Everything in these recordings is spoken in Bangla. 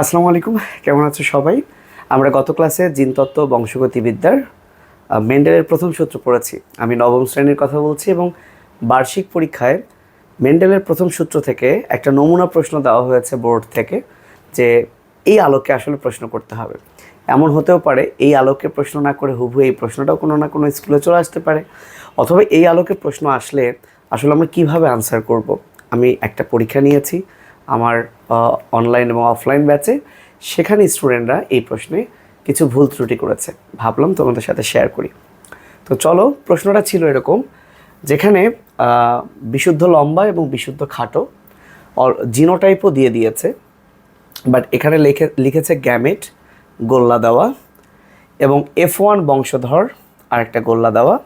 আসসালামু আলাইকুম। কেমন আছো সবাই? আমরা গত ক্লাসে জিনতত্ত্ব বংশগতিবিদ্যার মেন্ডেলের প্রথম সূত্র পড়েছি। আমি নবম শ্রেণির কথা বলছি এবং বার্ষিক পরীক্ষায় মেন্ডেলের প্রথম সূত্র থেকে একটা নমুনা প্রশ্ন দেওয়া হয়েছে বোর্ড থেকে যে এই আলোকে আসলে প্রশ্ন করতে হবে। এমন হতেও পারে এই আলোকে প্রশ্ন না করে হুবহু এই প্রশ্নটাও কোনো না কোনো স্কুলে চলে আসতে পারে। অথবা এই আলোকে প্রশ্ন আসলে আসলে আমরা কীভাবে আনসার করব? আমি একটা পরীক্ষা নিয়েছি। আমার অনলাইন এবং অফলাইন ব্যাচে সেখানে স্টুডেন্টরা এই প্রশ্নে কিছু ভুল ত্রুটি করেছে। ভাবলাম তোমাদের সাথে শেয়ার করি। তো চলো, প্রশ্নটা ছিল এরকম, যেখানে বিশুদ্ধ লম্বা এবং বিশুদ্ধ খাটো জিনোটাইপও দিয়ে দিয়েছে। বাট এখানে লিখে, লিখেছে গ্যামেট গোল্লা দেওয়া, এবং এফ ওয়ান বংশধর আর একটা গোল্লা দেওয়া।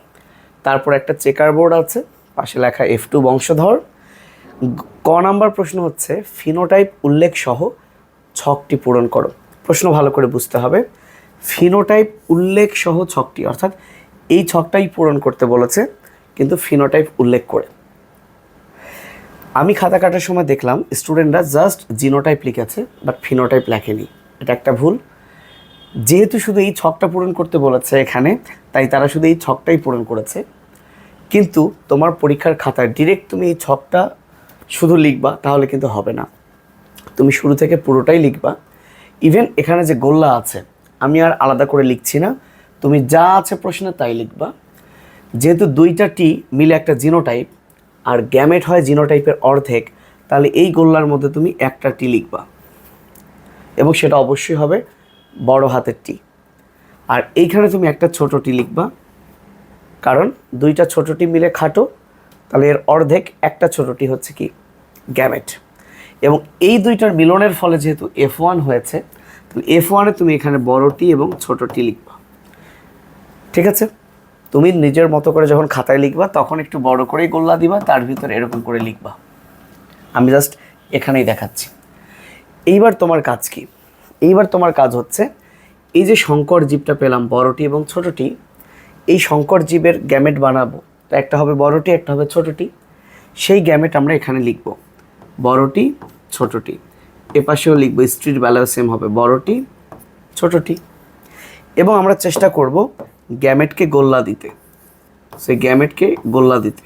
তারপর একটা চেকার বোর্ড আছে, পাশে লেখা এফ টু বংশধর। ক নাম্বার প্রশ্ন হচ্ছে, ফিনোটাইপ উল্লেখ সহ ছকটি পূরণ করো। প্রশ্ন ভালো করে বুঝতে হবে। ফিনোটাইপ উল্লেখ সহ ছকটি, অর্থাৎ এই ছকটাই পূরণ করতে বলেছে, কিন্তু ফিনোটাইপ উল্লেখ করে। আমি খাতা কাটার সময় দেখলাম, স্টুডেন্টরা জাস্ট জিনোটাইপ লিখেছে, বাট ফিনোটাইপ লেখেনি। এটা একটা ভুল। যেহেতু শুধু এই ছকটা পূরণ করতে বলেছে এখানে, তাই তারা শুধু এই ছকটাই পূরণ করেছে। কিন্তু তোমার পরীক্ষার খাতায় ডিরেক্ট তুমি এই ছকটা শুধু লিখবা, তাহলে কিন্তু হবে না। তুমি শুরু থেকে পুরোটাই লিখবা। ইভেন এখানে যে গোল্লা আছে, আমি আর আলাদা করে লিখছি না। তুমি যা আছে প্রশ্নে তাই লিখবা। যেহেতু দুইটা টি মিলে একটা জিনোটাইপ, আর গ্যামেট হয় জিনোটাইপের অর্ধেক, তাহলে এই গোল্লার মধ্যে তুমি একটা টি লিখবা। এবং সেটা অবশ্যই হবে বড় হাতের টি আর এইখানে তুমি একটা ছোট টি লিখবা। কারণ দুইটা ছোট টি মিলে খাটো তাহলে এর অর্ধেক, একটা ছোটটি হচ্ছে কি গ্যামেট এবং এই দুইটার মিলনের ফলে যেহেতু এফ ওয়ান হয়েছে, তাহলে এফ ওয়ানে তুমি এখানে বড়টি এবং ছোটটি লিখবা। ঠিক আছে? তুমি নিজের মতো করে যখন খাতায় লিখবা, তখন একটু বড় করেই গোল্লা দিবা, তার ভিতরে এরকম করে লিখবা। আমি জাস্ট এখানেই দেখাচ্ছি। এইবার তোমার কাজ কি? এইবার তোমার কাজ হচ্ছে, এই যে শঙ্কর জীবটা পেলাম বড়টি এবং ছোটটি, এই শঙ্কর জীবের গ্যামেট বানাবো। একটা হবে বড়টি, একটা হবে ছোটটি। সেই গ্যামেট আমরা এখানে লিখব। বড়টি, ছোটটি। এপাশেও লিখব স্ট্রিট বেলাও সেম হবে। বড়টি, ছোটটি। এবং আমরা চেষ্টা করব গ্যামেটকে গোল্লা দিতে। সেই গ্যামেটকে গোল্লা দিতে।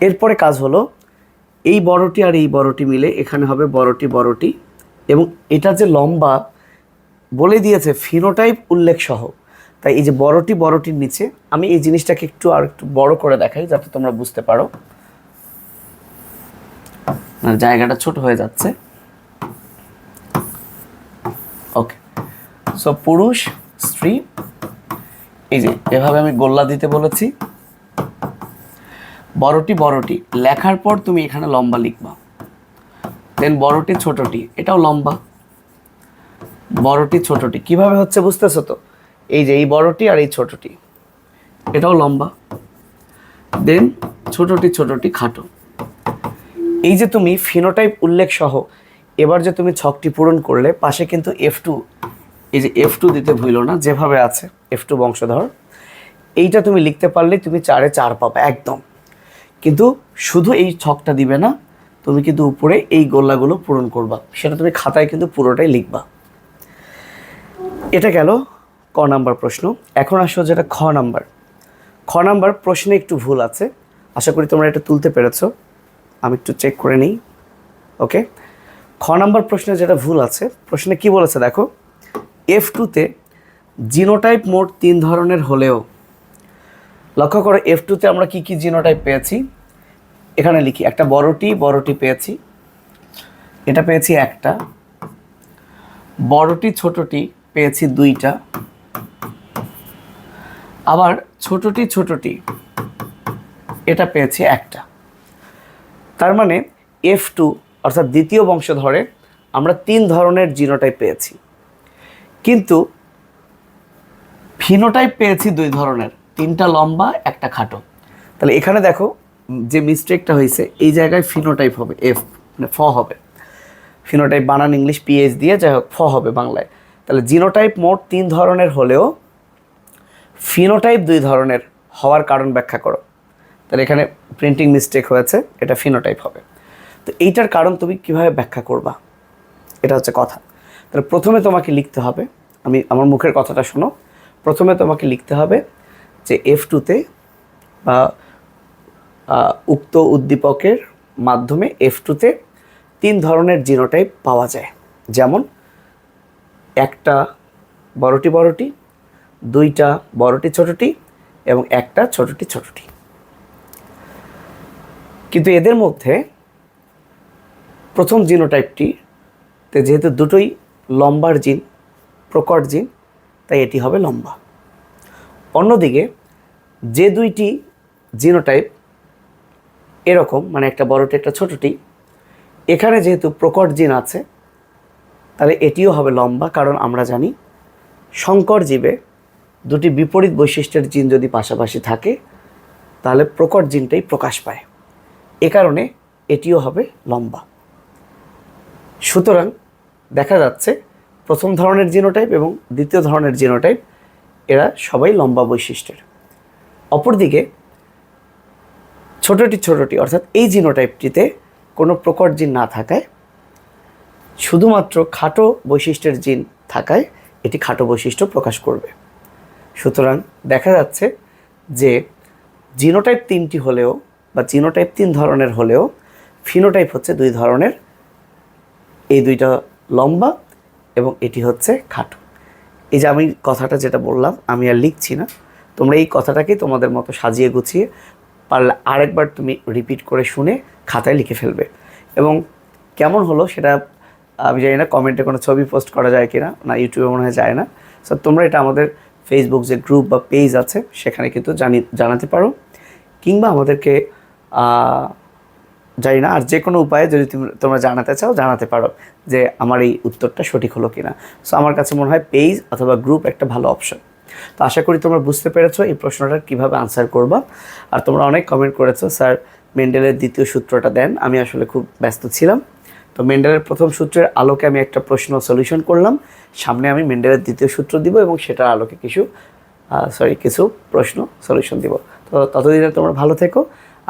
এরপরে কাজ হলো, এই বড়টি আর এই বড়টি মিলে এখানে হবে বড়টি বড়টি। এবং এটা যে লম্বা, বলে দিয়েছে ফিনোটাইপ উল্লেখ সহ। তাই এই যে বড়টি বড়টির নিচে, আমি এই জিনিসটাকে একটু আর একটু বড় করে দেখাই যাতে তোমরা বুঝতে পারো। জায়গাটা ছোট হয়ে যাচ্ছে। ওকে সো পুরুষ, স্ত্রী, এই যে এভাবে আমি গোল্লা দিতে বলেছি। বড়টি বড়টি, লেখার পর তুমি এখানে লম্বা লিখবা। দেন বড়টি ছোটটি, এটাও লম্বা। বড়টি ছোটটি, কীভাবে হচ্ছে বুঝতেছো তো? এই যে এই বড়টি আর এই ছোটটি। এটাও লম্বা। দেন ছোটটি ছোটটি খাটো। এই যে তুমি ফিনোটাইপ উল্লেখ সহ এবার যে তুমি ছকটি পূরণ করলে, পাশে কিন্তু এফ টু এই যে এফ টু দিতে ভুলো না, যেভাবে আছে এফ টু বংশধর। এইটা তুমি লিখতে পারলে তুমি চারে চার পাবে, একদম। কিন্তু শুধু এই ছকটা দিবে না, তুমি কিন্তু উপরে এই গোল্লাগুলো পূরণ করবা। সেটা তুমি খাতায় কিন্তু পুরোটাই লিখবা। এটা গেল ক নাম্বার প্রশ্ন। এখন আসো যেটা খ নাম্বার। খ নাম্বার প্রশ্নে একটু ভুল আছে। আশা করি তোমরা এটা তুলতে পেরেছ। আমি একটু চেক করে নিই। ওকে খ নাম্বার প্রশ্নে যেটা ভুল আছে, প্রশ্নে কি বলেছে দেখো? এফ টুতে জিনোটাইপ মোট তিন ধরনের হলেও, লক্ষ্য করো এফ টুতে আমরা কি কি জিনোটাইপ পেয়েছি? এখানে লিখি, একটা বড়টি বড়টি পেয়েছি। এটা পেয়েছি একটা। বড়টি, ছোটটি পেয়েছি দুইটা। আবার ছোটটি ছোটটি, এটা পেয়েছি একটা। তার মানে এফ টু অর্থাৎ দ্বিতীয় বংশধরে, আমরা তিন ধরনের জিনোটাইপ পেয়েছি। কিন্তু ফিনোটাইপ পেয়েছি দুই ধরনের, তিনটা লম্বা, একটা খাটো। তাহলে এখানে দেখো যে মিস্টেকটা হয়েছে, এই জায়গায় ফিনোটাইপ হবে এফ মানে ফ হবে। ফিনোটাইপ বানান ইংলিশ পিএইচ দিয়ে, যাই হোক, ফ হবে বাংলায়। তাহলে জিনোটাইপ মোট তিন ধরনের হলেও ফিনোটাইপ দুই ধরনের হওয়ার কারণ ব্যাখ্যা করো। তাহলে এখানে প্রিন্টিং মিস্টেক হয়েছে, এটা ফিনোটাইপ হবে। তো এইটার কারণ তুমি কীভাবে ব্যাখ্যা করবা? এটা হচ্ছে কথা। তাহলে প্রথমে তোমাকে লিখতে হবে, আমি আমার মুখের কথাটা শোনো। প্রথমে তোমাকে লিখতে হবে যে এফ টুতে বা উক্ত উদ্দীপকের মাধ্যমে এফ টুতে তিন ধরনের জিনোটাইপ পাওয়া যায়। যেমন একটা বড়টি বড়টি, দুইটা বড়টি ছোটটি এবং একটা ছোটটি ছোটটি। কিন্তু এদের মধ্যে প্রথম জিনোটাইপটি তে যেহেতু দুটোই লম্বার জিন, প্রকট জিন, তাই এটি হবে লম্বা। অন্যদিকে যে দুইটি জিনোটাইপ এরকম মানে একটা বড়টি, একটা ছোটটি, এখানে যেহেতু প্রকট জিন আছে তাহলে এটিও হবে লম্বা, কারণ আমরা জানি শঙ্কর জীবে দুটি বিপরীত বৈশিষ্ট্যের জিন যদি পাশাপাশি থাকে, তাহলে প্রকট জিনটাই প্রকাশ পায়। এ কারণে এটিও হবে লম্বা। সুতরাং দেখা যাচ্ছে প্রথম ধরনের জিনোটাইপ এবং দ্বিতীয় ধরনের জিনোটাইপ, এরা সবাই লম্বা বৈশিষ্ট্যের। অপরদিকে ছোটটি ছোটটি, অর্থাৎ এই জিনোটাইপটিতে কোনো প্রকট জিন না থাকায় শুধুমাত্র খাটো বৈশিষ্ট্যের জিন থাকায় এটি খাটো বৈশিষ্ট্য প্রকাশ করবে। সুতরাং দেখা যাচ্ছে যে জিনোটাইপ তিনটি হলেও বা জিনোটাইপ তিন ধরনের হলেও ফিনোটাইপ হচ্ছে দুই ধরনের। এই দুইটা লম্বা এবং এটি হচ্ছে খাটো। এই যে আমি কথাটা যেটা বললাম, আমি আর লিখছি না। তোমরা এই কথাটাকেই তোমাদের মতো সাজিয়ে গুছিয়ে পারলে আরেকবার তুমি রিপিট করে শুনে খাতায় লিখে ফেলবে। এবং কেমন হলো সেটা আমি জানি না কমেন্টে কোনো ছবি পোস্ট করা যায় কিনা, না ইউটিউবে মনে হয় যায় না। সো তোমরা এটা আমাদের ফেসবুক যে গ্রুপ বা পেজ আছে, সেখানে কিন্তু জানি, জানাতে পারো। কিংবা আমাদেরকে জানি না, আর যে কোনো উপায়ে যদি তুমি, তোমরা জানাতে চাও, জানাতে পারো যে আমার এই উত্তরটা সঠিক হলো কিনা। সো আমার কাছে মনে হয় পেজ অথবা গ্রুপ একটা ভালো অপশন তো আশা করি তোমরা বুঝতে পেরেছ এই প্রশ্নটার কীভাবে আনসার করবা। আর তোমরা অনেক কমেন্ট করেছ, স্যার মেন্ডেলের দ্বিতীয় সূত্রটা দেন। আমি আসলে খুব ব্যস্ত ছিলাম। তো মেন্ডেলের প্রথম সূত্রের আলোকে আমি একটা প্রশ্ন সলিউশন করলাম। সামনে আমি মেন্ডেলের দ্বিতীয় সূত্র দিব এবং সেটার আলোকে কিছু সরি কিছু প্রশ্ন সলিউশন দিব। তো ততদিনে তোমরা ভালো থেকো।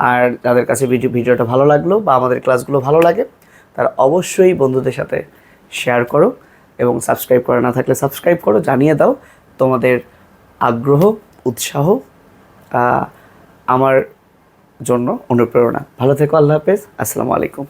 আর যাদের কাছে ভিডিও, ভিডিওটা ভালো লাগল বা আমাদের ক্লাসগুলো ভালো লাগে, তারা অবশ্যই বন্ধুদের সাথে শেয়ার করো এবং সাবস্ক্রাইব করা না থাকলে সাবস্ক্রাইব করো, জানিয়ে দাও তোমাদের আগ্রহ, উৎসাহ আমার জন্য অনুপ্রেরণা। ভালো থেকো, আল্লাহ হাফেজ। আসসালামু আলাইকুম।